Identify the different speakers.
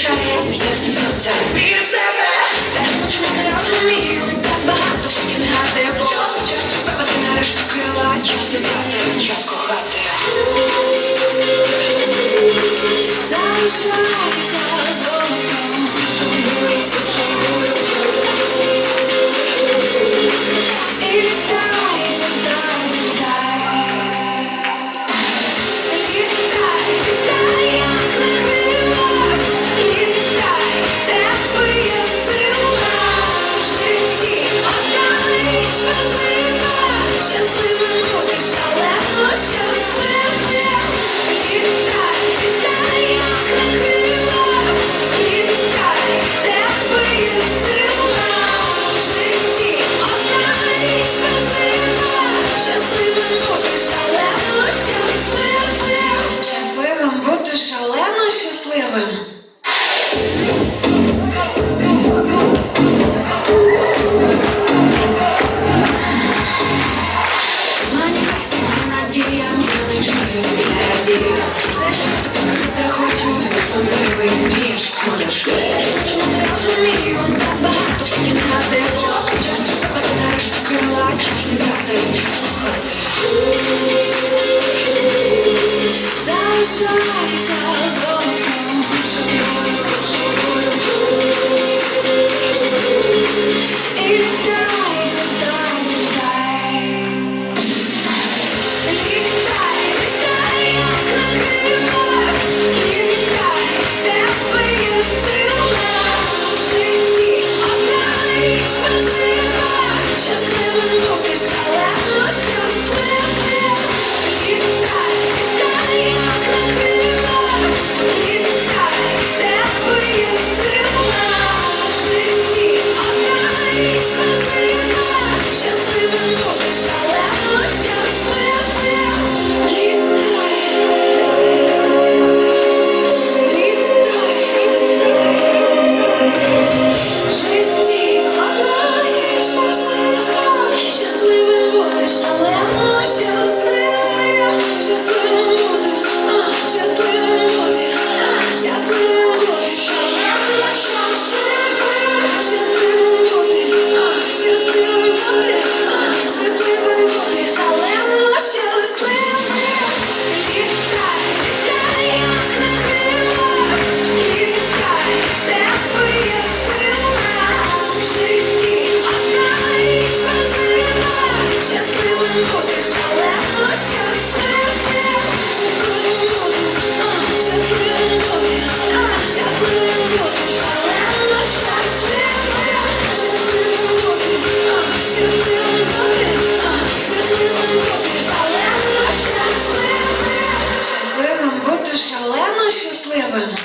Speaker 1: втрачає в'язні серця Вірю в себе, теж ночі не розумію Так багато всяких негатив Час випадати нарешті крила Час літати, час кохати Залишайся щасливим. Но надія, мілий жив я дія. Все, що хочу, особливий ніж час не шалено щасливим.